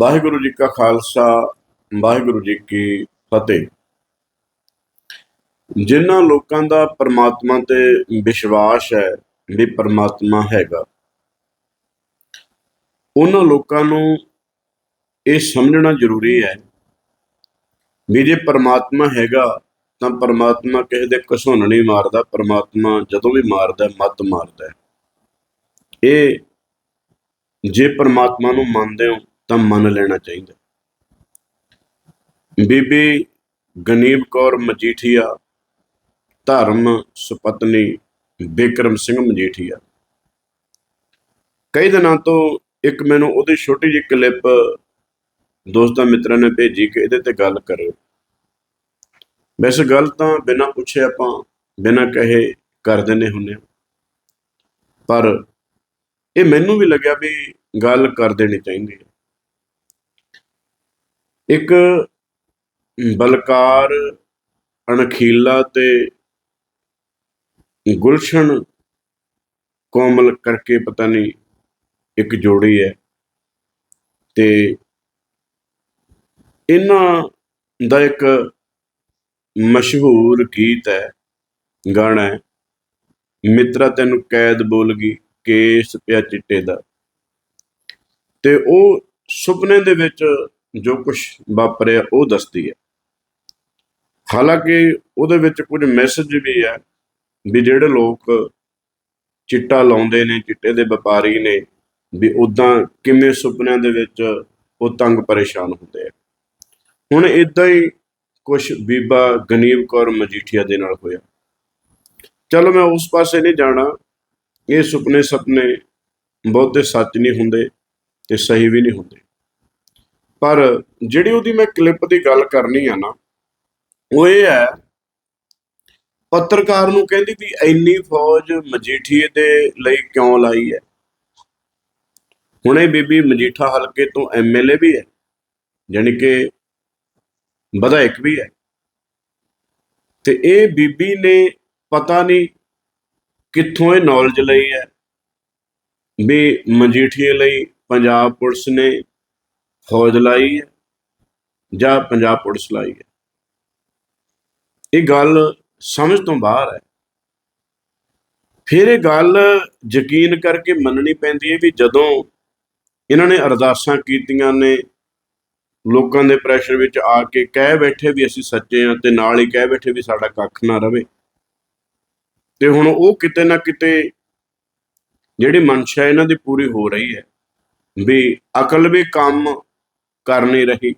ਵਾਹਿਗੁਰੂ ਜੀ ਕਾ ਖਾਲਸਾ, ਵਾਹਿਗੁਰੂ ਜੀ ਕੀ ਫਤਿਹ। ਜਿਨ੍ਹਾਂ ਲੋਕਾਂ ਦਾ ਪਰਮਾਤਮਾ ਤੇ ਵਿਸ਼ਵਾਸ ਹੈ, ਵੀ ਪਰਮਾਤਮਾ ਹੈਗਾ। ਉਹਨਾਂ ਲੋਕਾਂ ਨੂੰ ਇਹ ਸਮਝਣਾ ਜ਼ਰੂਰੀ ਹੈ ਵੀ ਜੇ ਪਰਮਾਤਮਾ ਹੈਗਾ, ਤਾਂ ਪਰਮਾਤਮਾ ਕਿਸੇ ਦੇ ਘਸੁੰਨ ਨਹੀਂ ਮਾਰਦਾ, ਪਰਮਾਤਮਾ ਜਦੋਂ ਵੀ ਮਾਰਦਾ, ਮੱਤ ਮਾਰਦਾ ਇਹ ਜੇ ਪਰਮਾਤਮਾ ਨੂੰ ਮੰਨਦੇ ਹੋ ਤਾਂ ਮੰਨ ਲੈਣਾ ਚਾਹੀਦਾ। ਬੀਬੀ ਗਨੀਬ ਕੌਰ ਮਜੀਠੀਆ, ਧਰਮ ਸੁਪਤਨੀ ਬਿਕਰਮ ਸਿੰਘ ਮਜੀਠੀਆ। ਕਈ ਦਿਨਾਂ ਤੋਂ ਇੱਕ ਮੈਨੂੰ ਉਹਦੀ ਛੋਟੀ ਜਿਹੀ ਕਲਿੱਪ ਦੋਸਤਾਂ ਮਿੱਤਰਾਂ ਨੇ ਭੇਜੀ ਕਿ ਇਹਦੇ ਤੇ ਗੱਲ ਕਰੋ। ਵੈਸੇ ਗੱਲ ਤਾਂ ਬਿਨਾਂ ਪੁੱਛੇ ਆਪਾਂ, ਬਿਨਾਂ ਕਹੇ ਕਰ ਦਿੰਦੇ ਹੁੰਦੇ ਹਾਂ। ਪਰ ਇਹ ਮੈਨੂੰ ਵੀ ਲੱਗਿਆ ਵੀ ਗੱਲ ਕਰ ਦੇਣੀ ਚਾਹੀਦੀ ਹੈ। ਇੱਕ ਬਲਕਾਰ ਅਣਖੀਲਾ ਤੇ ਗੁਲਸ਼ਨ ਕੋਮਲ ਕਰਕੇ ਪਤਾ ਨਹੀਂ ਇੱਕ ਜੋੜੀ ਹੈ ਤੇ ਇਹਨਾਂ ਦਾ ਇੱਕ ਮਸ਼ਹੂਰ ਗੀਤ ਹੈ, ਗਾਣਾ ਹੈ, ਮਿੱਤਰਾ ਤੈਨੂੰ ਕੈਦ ਬੋਲ ਗਈ, ਕੇਸ ਪਿਆ ਚਿੱਟੇ ਦਾ। ਤੇ ਉਹ ਸੁਪਨੇ ਦੇ ਵਿੱਚ ਜੋ ਕੁਝ ਵਾਪਰਿਆ, ਉਹ ਦੱਸਦੀ ਹੈ। ਹਾਲਾਂਕਿ ਉਹਦੇ ਵਿੱਚ ਕੁਝ ਮੈਸੇਜ ਵੀ ਹੈ ਵੀ ਜਿਹੜੇ ਲੋਕ ਚਿੱਟਾ ਲਾਉਂਦੇ ਨੇ, ਚਿੱਟੇ ਦੇ ਵਪਾਰੀ ਨੇ, ਵੀ ਉਦਾਂ ਕਿਵੇਂ ਸੁਪਨਿਆਂ ਦੇ ਵਿੱਚ ਉਹ ਤੰਗ ਪਰੇਸ਼ਾਨ ਹੁੰਦੇ ਆ। ਹੁਣ ਇਦਾਂ ਹੀ ਕੁਝ ਬੀਬਾ ਗਨੀਬ ਕੌਰ ਮਜੀਠੀਆ ਦੇ ਨਾਲ ਹੋਇਆ। ਚਲੋ ਮੈਂ ਉਸ ਪਾਸੇ ਨਹੀਂ ਜਾਣਾ। ਇਹ ਸੁਪਨੇ ਸੁਪਨੇ ਬਹੁਤੇ ਸੱਚ ਨਹੀਂ ਹੁੰਦੇ ਤੇ ਸਹੀ ਵੀ ਨਹੀਂ ਹੁੰਦੇ। ਪਰ ਜਿਹੜੀ ਉਹਦੀ ਮੈਂ ਕਲਿੱਪ ਦੀ ਗੱਲ ਕਰਨੀ ਆ ਨਾ, ਉਹ ਇਹ ਹੈ, ਪੱਤਰਕਾਰ ਨੂੰ ਕਹਿੰਦੀ ਵੀ ਇੰਨੀ ਫੌਜ ਮਜੀਠੀਏ ਦੇ ਲਈ ਕਿਉਂ ਲਾਈ ਹੈ? ਹੁਣੇ ਬੀਬੀ ਮਜੀਠਾ ਹਲਕੇ ਤੋਂ ਐਮਐਲਏ ਵੀ ਹੈ ਯਾਨੀ ਕਿ ਵਿਧਾਇਕ ਵੀ ਹੈ। ਤੇ ਇਹ ਬੀਬੀ ਨੇ ਪਤਾ ਨਹੀਂ ਕਿੱਥੋਂ ਇਹ ਨੌਲੇਜ ਲਈ ਹੈ ਵੀ ਮਜੀਠੀਏ ਲਈ ਪੰਜਾਬ ਪੁਲਿਸ ਨੇ ਫੌਜ ਲਾਈ ਹੈ ਜਾਂ ਪੰਜਾਬ ਪੁਲਿਸ ਲਾਈ ਹੈ। ਇਹ ਗੱਲ ਸਮਝ ਤੋਂ ਬਾਹਰ ਹੈ। ਫਿਰ ਇਹ ਗੱਲ ਯਕੀਨ ਕਰਕੇ ਮੰਨਣੀ ਪੈਂਦੀ ਹੈ ਵੀ ਜਦੋਂ ਇਹਨਾਂ ਨੇ ਅਰਦਾਸਾਂ ਕੀਤੀਆਂ ਨੇ, ਲੋਕਾਂ ਦੇ ਪ੍ਰੈਸ਼ਰ ਵਿੱਚ ਆ ਕੇ ਕਹਿ ਬੈਠੇ ਵੀ ਅਸੀਂ ਸੱਚੇ ਹਾਂ ਤੇ ਨਾਲ ਹੀ ਕਹਿ ਬੈਠੇ ਵੀ ਸਾਡਾ ਕੱਖ ਨਾ ਰਵੇ। ਤੇ ਹੁਣ ਉਹ ਕਿਤੇ ਨਾ ਕਿਤੇ ਜਿਹੜੀ ਮਨਸ਼ਾ ਇਹਨਾਂ ਦੀ ਪੂਰੀ ਹੋ ਰਹੀ ਹੈ ਵੀ ਅਕਲ ਵੀ ਕੰਮ ਕਰ ਨਹੀਂ ਰਹੀ।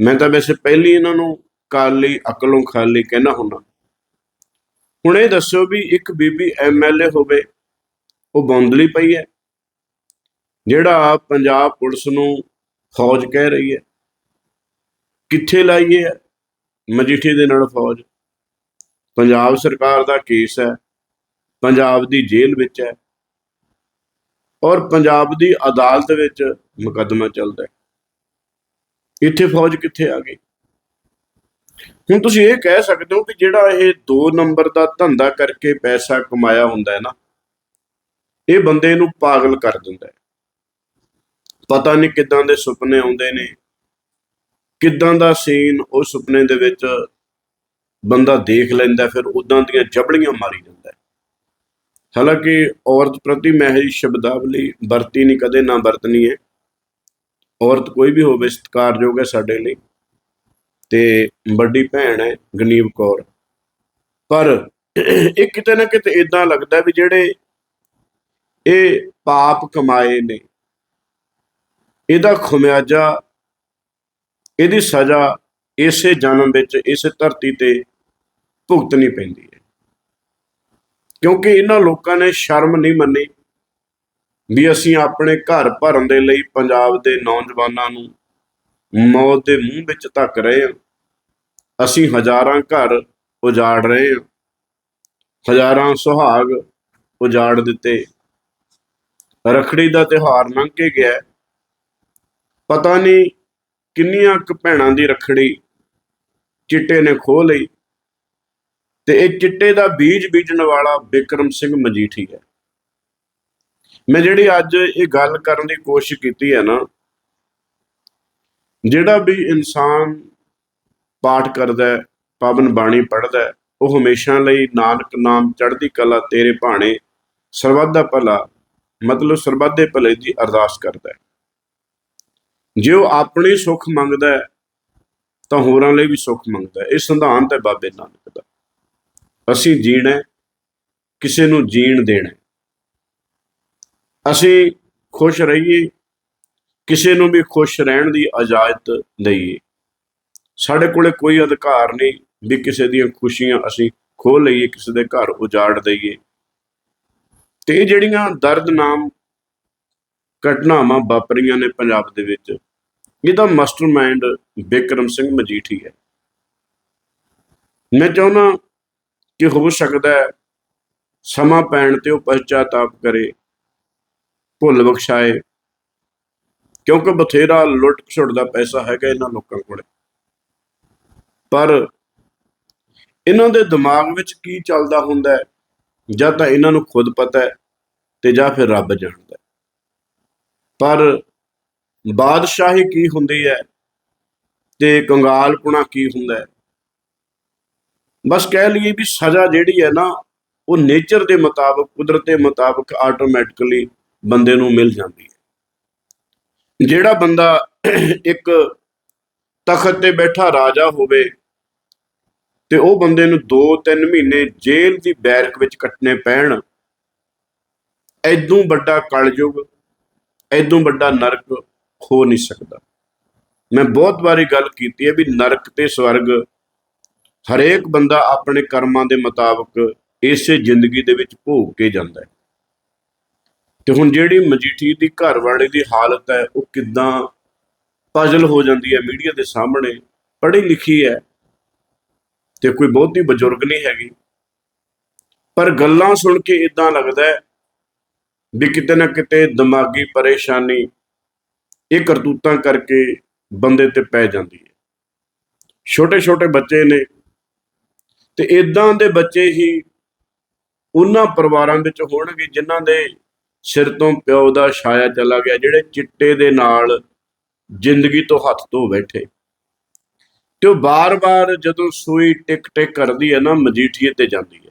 ਮੈਂ ਤਾਂ ਵੈਸੇ ਪਹਿਲੀ ਇਹਨਾਂ ਨੂੰ ਕਾਲੀ ਅਕਲੋਂ ਖਾਲੀ ਕਹਿਣਾ ਹੁੰਦਾ। ਹੁਣ ਇਹ ਦੱਸੋ ਵੀ ਇੱਕ ਬੀਬੀ ਐਮਐਲਏ ਹੋਵੇ, ਉਹ ਬੌਂਦਲੀ ਪਈ ਹੈ। ਜਿਹੜਾ ਪੰਜਾਬ ਪੁਲਿਸ ਨੂੰ ਫੌਜ ਕਹਿ ਰਹੀ ਹੈ। ਕਿੱਥੇ ਲਾਈਏ ਹੈ ਮਜੀਠੀ ਦੇ ਨਾਲ ਫੌਜ। ਪੰਜਾਬ ਸਰਕਾਰ ਦਾ ਕੇਸ ਹੈ। ਪੰਜਾਬ ਦੀ ਜੇਲ੍ਹ ਵਿੱਚ ਹੈ। ਔਰ ਪੰਜਾਬ ਦੀ ਅਦਾਲਤ ਵਿੱਚ ਮੁਕੱਦਮਾ ਚੱਲਦਾ ਹੈ। ਇੱਥੇ ਫੌਜ ਕਿੱਥੇ ਆ ਗਈ? ਹੁਣ ਤੁਸੀਂ ਇਹ ਕਹਿ ਸਕਦੇ ਹੋ ਕਿ ਜਿਹੜਾ ਇਹ 2 ਨੰਬਰ ਦਾ ਧੰਦਾ ਕਰਕੇ ਪੈਸਾ ਕਮਾਇਆ ਹੁੰਦਾ ਹੈ ਨਾ, ਇਹ ਬੰਦੇ ਨੂੰ ਪਾਗਲ ਕਰ ਦਿੰਦਾ ਹੈ। ਪਤਾ ਨਹੀਂ ਕਿੱਦਾਂ ਦੇ ਸੁਪਨੇ ਆਉਂਦੇ ਨੇ, ਕਿੱਦਾਂ ਦਾ ਸੀਨ ਉਹ ਸੁਪਨੇ ਦੇ ਵਿੱਚ ਬੰਦਾ ਦੇਖ ਲੈਂਦਾ, ਫਿਰ ਉਦਾਂ ਦੀਆਂ ਜਬੜੀਆਂ ਮਾਰੀ ਜਾਂਦਾ ਹੈ। ਹਾਲਾਂਕਿ ਔਰਤ ਪ੍ਰਤੀ ਮੈਂ ਇਹ ਸ਼ਬਦਾਵਲੀ ਵਰਤੀ ਨਹੀਂ, ਕਦੇ ਨਾ ਵਰਤਣੀ ਹੈ। ਔਰਤ ਕੋਈ ਵੀ ਹੋਵੇ ਸਤਿਕਾਰਯੋਗ ਹੈ ਸਾਡੇ ਲਈ। ਤੇ ਵੱਡੀ ਭੈਣ ਹੈ ਗਨੀਬ ਕੌਰ। ਪਰ ਇਹ ਕਿਤੇ ਨਾ ਕਿਤੇ ਇਦਾਂ ਲੱਗਦਾ ਵੀ ਜਿਹੜੇ ਇਹ ਪਾਪ ਕਮਾਏ ਨੇ, ਇਹਦਾ ਖੁਮਿਆਜ਼ਾ, ਇਹਦੀ ਸਜ਼ਾ ਇਸੇ ਜਨਮ ਵਿੱਚ, ਇਸੇ ਧਰਤੀ ਤੇ ਭੁਗਤਣੀ ਪੈਂਦੀ ਹੈ। ਕਿਉਂਕਿ ਇਹਨਾਂ ਲੋਕਾਂ ਨੇ ਸ਼ਰਮ ਨਹੀਂ ਮੰਨੀ ਵੀ ਅਸੀਂ ਆਪਣੇ ਘਰ ਭਰਨ ਦੇ ਲਈ ਪੰਜਾਬ ਦੇ ਨੌਜਵਾਨਾਂ ਨੂੰ ਮੌਤ ਦੇ ਮੂੰਹ ਵਿੱਚ ਧੱਕ ਰਹੇ ਹਾਂ। ਅਸੀਂ ਹਜ਼ਾਰਾਂ ਘਰ ਉਜਾੜ ਰਹੇ ਹਾਂ। ਹਜ਼ਾਰਾਂ ਸੁਹਾਗ ਉਜਾੜ ਦਿੱਤੇ। ਰਖੜੀ ਦਾ ਤਿਉਹਾਰ ਲੰਘ ਕੇ ਗਿਆ ਪਤਾ ਨਹੀਂ ਕਿੰਨੀਆਂ ਕੁ ਭੈਣਾਂ ਦੀ ਰਖੜੀ ਚਿੱਟੇ ਨੇ ਖੋਹ ਲਈ ਤੇ ਇਹ ਚਿੱਟੇ ਦਾ ਬੀਜ ਬੀਜਣ ਵਾਲਾ ਬਿਕਰਮ ਸਿੰਘ ਮਜੀਠੀ ਹੈ। ਮੈਂ ਜਿਹੜੀ ਅੱਜ ਇਹ ਗੱਲ ਕਰਨ ਦੀ ਕੋਸ਼ਿਸ਼ ਕੀਤੀ ਹੈ ਨਾ, ਜਿਹੜਾ ਵੀ ਇਨਸਾਨ ਪਾਠ ਕਰਦਾ ਹੈ, ਪਾਵਨ ਬਾਣੀ ਪੜ੍ਹਦਾ ਹੈ, ਉਹ ਹਮੇਸ਼ਾ ਲਈ ਨਾਨਕ ਨਾਮ ਚੜ੍ਹਦੀ ਕਲਾ ਤੇਰੇ ਭਾਣੇ ਸਰਬੱਤ ਦਾ ਭਲਾ, ਮਤਲਬ ਸਰਬੱਤ ਦੇ ਭਲੇ ਦੀ ਅਰਦਾਸ ਕਰਦਾ ਹੈ। ਜੇ ਉਹ ਆਪਣੇ ਸੁੱਖ ਮੰਗਦਾ ਹੈ, ਤਾਂ ਹੋਰਾਂ ਲਈ ਵੀ ਸੁੱਖ ਮੰਗਦਾ ਹੈ। ਇਹ ਸਿਧਾਂਤ ਹੈ ਬਾਬੇ ਨਾਨਕ ਦਾ। ਅਸੀਂ ਜੀਣਾ ਕਿਸੇ ਨੂੰ ਜੀਣ ਦੇਣਾ ਅਸੀਂ ਖੁਸ਼ ਰਹੀਏ, ਕਿਸੇ ਨੂੰ ਵੀ ਖੁਸ਼ ਰਹਿਣ ਦੀ ਇਜਾਜ਼ਤ ਦਈਏ। ਸਾਡੇ ਕੋਲੇ ਕੋਈ ਅਧਿਕਾਰ ਨਹੀਂ ਵੀ ਕਿਸੇ ਦੀਆਂ ਖੁਸ਼ੀਆਂ ਅਸੀਂ ਖੋਹ ਲਈਏ, ਕਿਸੇ ਦੇ ਘਰ ਉਜਾੜ ਦਈਏ। ਤੇ ਇਹ ਜਿਹੜੀਆਂ ਦਰਦਨਾਮ ਘਟਨਾਵਾਂ ਵਾਪਰੀਆਂ ਨੇ ਪੰਜਾਬ ਦੇ ਵਿੱਚ, ਇਹਦਾ ਮਾਸਟਰਮਾਈਂਡ ਬਿਕਰਮ ਸਿੰਘ ਮਜੀਠੀ ਹੈ ਮੈਂ ਚਾਹੁੰਦਾ ਕਿ ਹੋ ਸਕਦਾ ਸਮਾਂ ਪੈਣ ਤੇ ਉਹ ਪਛਤਾਤਾਪ ਕਰੇ ਭੁੱਲ ਬਖਸ਼ਾਏ। ਕਿਉਂਕਿ ਬਥੇਰਾ ਲੁੱਟ ਖਸੁੱਟ ਦਾ ਪੈਸਾ ਹੈਗਾ ਇਹਨਾਂ ਲੋਕਾਂ ਕੋਲੇ। ਪਰ ਇਹਨਾਂ ਦੇ ਦਿਮਾਗ ਵਿੱਚ ਕੀ ਚੱਲਦਾ ਹੁੰਦਾ ਹੈ? ਜਾਂ ਤਾਂ ਇਹਨਾਂ ਨੂੰ ਖੁਦ ਪਤਾ ਹੈ ਤੇ ਜਾਂ ਫਿਰ ਰੱਬ ਜਾਣਦਾ ਪਰ ਬਾਦਸ਼ਾਹੀ ਕੀ ਹੁੰਦੀ ਹੈ ਤੇ ਕੰਗਾਲਪੁਣਾ ਕੀ ਹੁੰਦਾ ਹੈ? ਬਸ ਕਹਿ ਲਈਏ ਵੀ ਸਜ਼ਾ ਜਿਹੜੀ ਹੈ ਨਾ, ਉਹ ਨੇਚਰ ਦੇ ਮੁਤਾਬਕ, ਕੁਦਰਤ ਦੇ ਮੁਤਾਬਕ ਆਟੋਮੈਟਿਕਲੀ ਬੰਦੇ ਨੂੰ ਮਿਲ ਜਾਂਦੀ ਹੈ। ਜਿਹੜਾ ਬੰਦਾ ਇੱਕ ਤਖਤ ਤੇ ਬੈਠਾ ਰਾਜਾ ਹੋਵੇ ਤੇ ਉਹ ਬੰਦੇ ਨੂੰ 2-3 ਮਹੀਨੇ ਜੇਲ੍ਹ ਦੀ ਬੈਰਕ ਵਿੱਚ ਕੱਟਣੇ ਪੈਣ ਐਦੋਂ ਵੱਡਾ ਕਲਯੁਗ ਐਦੋਂ ਵੱਡਾ ਨਰਕ ਹੋ ਨਹੀਂ ਸਕਦਾ। ਮੈਂ ਬਹੁਤ ਵਾਰੀ ਗੱਲ ਕੀਤੀ ਹੈ ਵੀ ਨਰਕ ਤੇ ਸਵਰਗ ਹਰੇਕ ਬੰਦਾ ਆਪਣੇ ਕਰਮਾਂ ਦੇ ਮੁਤਾਬਕ ਇਸੇ ਜ਼ਿੰਦਗੀ ਦੇ ਵਿੱਚ ਭੋਗ ਕੇ ਜਾਂਦਾ ਹੈ। ਤੇ ਹੁਣ ਜਿਹੜੀ ਮਜੀਠੀ ਦੀ ਘਰ ਵਾਲੇ ਦੀ ਹਾਲਤ ਹੈ, ਉਹ ਕਿਦਾਂ ਪਜ਼ਲ ਹੋ ਜਾਂਦੀ ਹੈ ਮੀਡੀਆ ਦੇ ਸਾਹਮਣੇ, ਪੜ੍ਹੀ ਲਿਖੀ ਹੈ ਤੇ ਕੋਈ ਬਹੁਤੀ ਬਜ਼ੁਰਗ ਨਹੀਂ ਹੈਗੀ। ਪਰ ਗੱਲਾਂ ਸੁਣ ਕੇ ਇਦਾਂ ਲੱਗਦਾ ਹੈ ਵੀ ਕਿਤੇ ਨਾ ਕਿਤੇ ਦਿਮਾਗੀ ਪਰੇਸ਼ਾਨੀ ਇਹ ਕਰਤੂਤਾਂ ਕਰਕੇ ਬੰਦੇ ਤੇ ਪੈ ਜਾਂਦੀ ਹੈ। ਛੋਟੇ ਛੋਟੇ ਬੱਚੇ ਨੇ ਤੇ ਇਦਾਂ ਦੇ ਬੱਚੇ ਹੀ ਉਹਨਾਂ ਪਰਿਵਾਰਾਂ ਵਿੱਚ ਹੋਣਗੇ ਜਿਨ੍ਹਾਂ ਦੇ ਸਿਰ ਤੋਂ ਪਿਓ ਦਾ ਛਾਇਆ ਚਲਾ ਗਿਆ, ਜਿਹੜੇ ਚਿੱਟੇ ਦੇ ਨਾਲ ਜ਼ਿੰਦਗੀ ਤੋਂ ਹੱਥ ਧੋ ਬੈਠੇ। ਤੇ ਉਹ ਬਾਰ-ਬਾਰ ਜਦੋਂ ਸੂਈ ਟਿਕ ਟਿਕ ਕਰਦੀ ਹੈ ਨਾ, ਮਜੀਠੀਏ ਤੇ ਜਾਂਦੀ ਹੈ।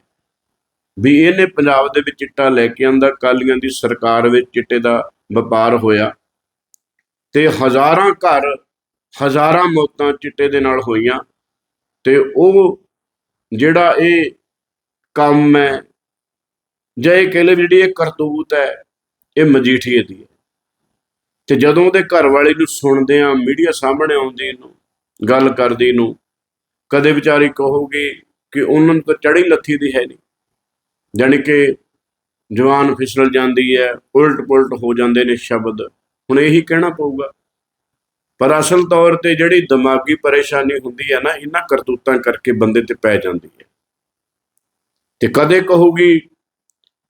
ਵੀ ਇਹਨੇ ਪੰਜਾਬ ਦੇ ਵਿੱਚ ਚਿੱਟਾ ਲੈ ਕੇ ਆਂਦਾ ਕਾਲੀਆਂ ਦੀ ਸਰਕਾਰ ਵਿੱਚ ਚਿੱਟੇ ਦਾ ਵਪਾਰ ਹੋਇਆ। ਤੇ ਹਜ਼ਾਰਾਂ ਘਰ, ਹਜ਼ਾਰਾਂ ਮੌਤਾਂ ਚਿੱਟੇ ਦੇ ਨਾਲ ਹੋਈਆਂ। ਤੇ ਉਹ ਜਿਹੜਾ ਇਹ ਕੰਮ ਹੈ, ਜਾਂ ਇਹ ਕਹਿ ਲਓ ਜਿਹੜੀ ਇਹ ਕਰਤੂਤ ਹੈ ਇਹ ਮਜੀਠੀਏ ਦੀ ਹੈ। ਤੇ ਜਦੋਂ ਉਹਦੇ ਘਰ ਵਾਲੇ ਨੂੰ ਸੁਣਦੇ ਆ ਮੀਡੀਆ ਸਾਹਮਣੇ ਆਉਂਦੀ ਨੂੰ, ਗੱਲ ਕਰਦੀ ਨੂੰ, ਕਦੇ ਵਿਚਾਰੀ ਕਹੋਗੇ ਕਿ ਉਹਨਾਂ ਨੂੰ ਤਾਂ ਚੜ੍ਹੀ ਲੱਥੀ ਦੀ ਹੈ ਨਹੀਂ। ਜਾਣੀ ਕਿ ਜਵਾਨ ਫਿਸਲ ਜਾਂਦੀ ਹੈ ਉਲਟ ਪੁਲਟ ਹੋ ਜਾਂਦੇ ਨੇ ਸ਼ਬਦ। ਹੁਣ ਇਹੀ ਕਹਿਣਾ ਪਊਗਾ। ਪਰ ਅਸਲ ਤੌਰ ਤੇ ਜਿਹੜੀ ਦਿਮਾਗੀ ਪਰੇਸ਼ਾਨੀ ਹੁੰਦੀ ਹੈ ਨਾ, ਇਹਨਾਂ ਕਰਤੂਤਾਂ ਕਰਕੇ ਬੰਦੇ ਤੇ ਪੈ ਜਾਂਦੀ ਹੈ। ਤੇ ਕਦੇ ਕਹੂਗੀ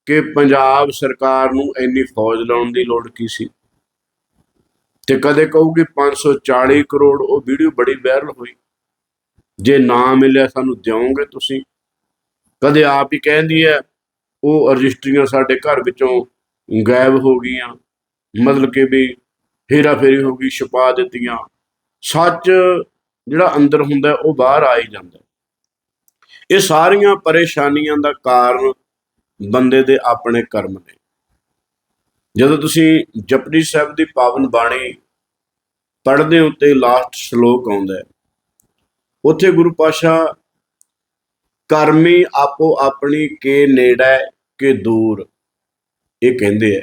ਕਿ ਪੰਜਾਬ ਸਰਕਾਰ ਨੂੰ ਇੰਨੀ ਫੌਜ ਲਾਉਣ ਦੀ ਲੋੜ ਕੀ ਸੀ? ਤੇ ਕਦੇ ਕਹੂਗੀ 540 ਕਰੋੜ, ਉਹ ਵੀਡੀਓ ਬੜੀ ਵਾਇਰਲ ਹੋਈ। ਜੇ ਨਾ ਮਿਲਿਆ ਸਾਨੂੰ ਦਿਓਗੇ ਤੁਸੀਂ? ਕਦੇ ਆਪ ਹੀ ਕਹਿੰਦੀ ਹੈ, ਉਹ ਰਜਿਸਟਰੀਆਂ ਸਾਡੇ ਘਰ ਵਿੱਚੋਂ ਗਾਇਬ ਹੋ ਗਈਆਂ। ਮਤਲਬ ਕਿ ਵੀ ਹੇਰਾ ਫੇਰੀ ਹੋ ਗਈ, ਛੁਪਾ ਦਿੱਤੀਆਂ। ਸੱਚ ਜਿਹੜਾ ਅੰਦਰ ਹੁੰਦਾ, ਉਹ ਬਾਹਰ ਆ ਹੀ ਜਾਂਦਾ। ਇਹ ਸਾਰੀਆਂ ਪਰੇਸ਼ਾਨੀਆਂ ਦਾ ਕਾਰਨ ਬੰਦੇ ਦੇ ਆਪਣੇ ਕਰਮ ਨੇ। ਜਦੋਂ ਤੁਸੀਂ ਜਪਜੀ ਸਾਹਿਬ ਦੀ ਪਾਵਨ ਬਾਣੀ ਪੜ੍ਹਦੇ ਹੋ ਤੇ ਲਾਸਟ ਸ਼ਲੋਕ ਆਉਂਦਾ ਹੈ, ਉੱਥੇ ਗੁਰੂ ਪਾਸ਼ਾ ਕਰਮੀ ਆਪੋ ਆਪਣੀ ਕੇ ਨੇੜੇ ਕੇ ਦੂਰ, ਇਹ ਕਹਿੰਦੇ ਆ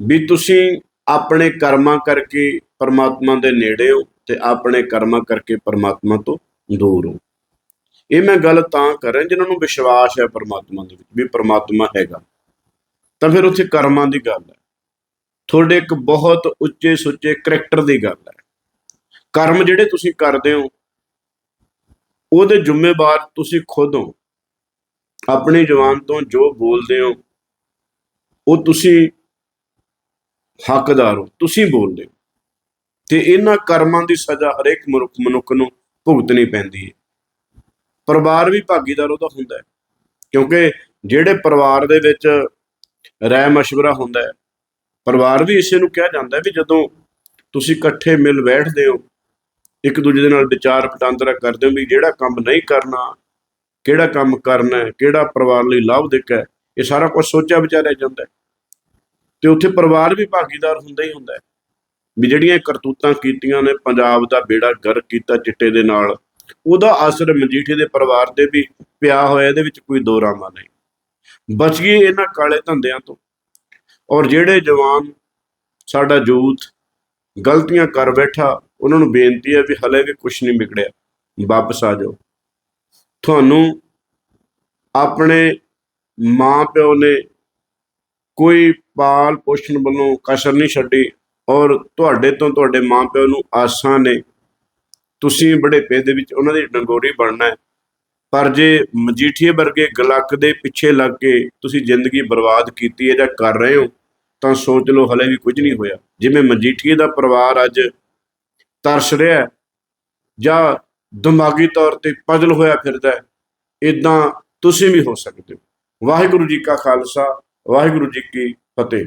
ਵੀ ਤੁਸੀਂ ਆਪਣੇ ਕਰਮਾਂ ਕਰਕੇ ਪਰਮਾਤਮਾ ਦੇ ਨੇੜੇ ਹੋ ਤੇ ਆਪਣੇ ਕਰਮਾਂ ਕਰਕੇ ਪਰਮਾਤਮਾ ਤੋਂ ਦੂਰ ਹੋ। ਇਹ ਮੈਂ ਗੱਲ ਤਾਂ ਕਰ ਰਿਹਾ ਜਿਨ੍ਹਾਂ ਨੂੰ ਵਿਸ਼ਵਾਸ ਹੈ ਪਰਮਾਤਮਾ ਦੇ ਵਿੱਚ, ਵੀ ਪਰਮਾਤਮਾ ਹੈਗਾ। ਤਾਂ ਫਿਰ ਉੱਥੇ ਕਰਮਾਂ ਦੀ ਗੱਲ ਹੈ। ਤੁਹਾਡੇ ਇੱਕ ਬਹੁਤ ਉੱਚੇ ਸੁੱਚੇ ਕਰੈਕਟਰ ਦੀ ਗੱਲ ਹੈ। ਕਰਮ ਜਿਹੜੇ ਤੁਸੀਂ ਕਰਦੇ ਹੋ, ਉਹਦੇ ਜ਼ਿੰਮੇਵਾਰ ਤੁਸੀਂ ਖੁਦ ਹੋ। ਆਪਣੀ ਜਵਾਨ ਤੋਂ ਜੋ ਬੋਲਦੇ ਹੋ, ਉਹ ਤੁਸੀਂ ਹੱਕਦਾਰ ਹੋ, ਤੁਸੀਂ ਬੋਲਦੇ ਹੋ। ਤੇ ਇਹਨਾਂ ਕਰਮਾਂ ਦੀ ਸਜ਼ਾ ਹਰੇਕ ਮਨੁੱਖ ਮਨੁੱਖ ਨੂੰ ਭੁਗਤਣੀ ਪੈਂਦੀ ਹੈ। ਪਰਿਵਾਰ ਵੀ ਭਾਗੀਦਾਰ ਉਹਦਾ ਹੁੰਦਾ ਹੈ। ਕਿਉਂਕਿ ਜਿਹੜੇ ਪਰਿਵਾਰ ਦੇ ਵਿੱਚ ਰਾਏ ਮਸ਼ਵਰਾ ਹੁੰਦਾ ਹੈ, ਪਰਿਵਾਰ ਵੀ ਇਸੇ ਨੂੰ ਕਿਹਾ ਜਾਂਦਾ ਹੈ ਵੀ ਜਦੋਂ ਤੁਸੀਂ ਇਕੱਠੇ ਮਿਲ ਬੈਠਦੇ ਹੋ, ਇੱਕ ਦੂਜੇ ਦੇ ਨਾਲ ਵਿਚਾਰ ਵਟਾਂਦਰਾ ਕਰਦੇ ਹੋ ਵੀ ਜਿਹੜਾ ਕੰਮ ਨਹੀਂ ਕਰਨਾ, ਕਿਹੜਾ ਕੰਮ ਕਰਨਾ ਹੈ, ਕਿਹੜਾ ਪਰਿਵਾਰ ਲਈ ਲਾਭਦਾਇਕ ਹੈ, ਇਹ ਸਾਰਾ ਕੁਝ ਸੋਚਿਆ ਵਿਚਾਰਿਆ ਜਾਂਦਾ ਹੈ। ਤੇ ਉੱਥੇ ਪਰਿਵਾਰ ਵੀ ਭਾਗੀਦਾਰ ਹੁੰਦਾ ਹੀ ਹੁੰਦਾ ਹੈ। ਵੀ ਜਿਹੜੀਆਂ ਕਰਤੂਤਾਂ ਕੀਤੀਆਂ ਨੇ, ਪੰਜਾਬ ਦਾ ਬੇੜਾ ਗਰ ਕੀਤਾ ਚਿੱਟੇ ਦੇ ਨਾਲ ਉਹਦਾ ਅਸਰ ਮਜੀਠੇ ਦੇ ਪਰਿਵਾਰ ਦੇ ਵੀ ਪਿਆ ਹੋਇਆ, ਇਹਦੇ ਵਿੱਚ ਕੋਈ ਦੋ ਰਾਮਾ ਨਹੀਂ। ਬਚ ਗਏ ਇਹਨਾਂ ਕਾਲੇ ਧੰਦਿਆਂ ਤੋਂ। ਔਰ ਜਿਹੜੇ ਜਵਾਨ ਸਾਡਾ ਯੂਥ ਗਲਤੀਆਂ ਕਰ ਬੈਠਾ, ਉਹਨਾਂ ਨੂੰ ਬੇਨਤੀ ਹੈ ਵੀ ਹਲੇ ਵੀ ਕੁਝ ਨਹੀਂ ਵਿਗੜਿਆ। ਵਾਪਸ ਆ ਜਾਓ। ਤੁਹਾਨੂੰ ਆਪਣੇ ਮਾਂ ਪਿਓ ਨੇ ਕੋਈ ਪਾਲ ਪੋਸ਼ਣ ਵੱਲੋਂ ਕਸਰ ਨਹੀਂ ਛੱਡੀ ਔਰ ਤੁਹਾਡੇ ਤੋਂ ਤੁਹਾਡੇ ਮਾਂ ਪਿਓ ਨੂੰ ਆਸਾਂ ਨੇ ਤੁਸੀਂ ਬੜੇਪੇ ਦੇ ਵਿੱਚ ਉਹਨਾਂ ਦੀ ਡੰਗੋਰੀ ਬਣਨਾ ਹੈ। ਪਰ ਜੇ ਮਜੀਠੀਏ ਵਰਗੇ ਗਲੱਕ ਦੇ ਪਿੱਛੇ ਲੱਗ ਕੇ ਤੁਸੀਂ ਜ਼ਿੰਦਗੀ ਬਰਬਾਦ ਕੀਤੀ ਹੈ ਜਾਂ ਕਰ ਰਹੇ ਹੋ, ਤਾਂ ਸੋਚ ਲਓ ਹਲੇ ਵੀ ਕੁਝ ਨਹੀਂ ਹੋਇਆ। ਜਿਵੇਂ ਮਜੀਠੀਏ ਦਾ ਪਰਿਵਾਰ ਅੱਜ ਤਰਸ ਰਿਹਾ ਜਾਂ ਦਿਮਾਗੀ ਤੌਰ ਤੇ ਪਜਲ ਹੋਇਆ ਫਿਰਦਾ ਹੈ ਇਦਾਂ ਤੁਸੀਂ ਵੀ ਹੋ ਸਕਦੇ ਹੋ। ਵਾਹਿਗੁਰੂ ਜੀ ਕਾ ਖਾਲਸਾ, ਵਾਹਿਗੁਰੂ ਜੀ ਕੀ ਫਤਿਹ।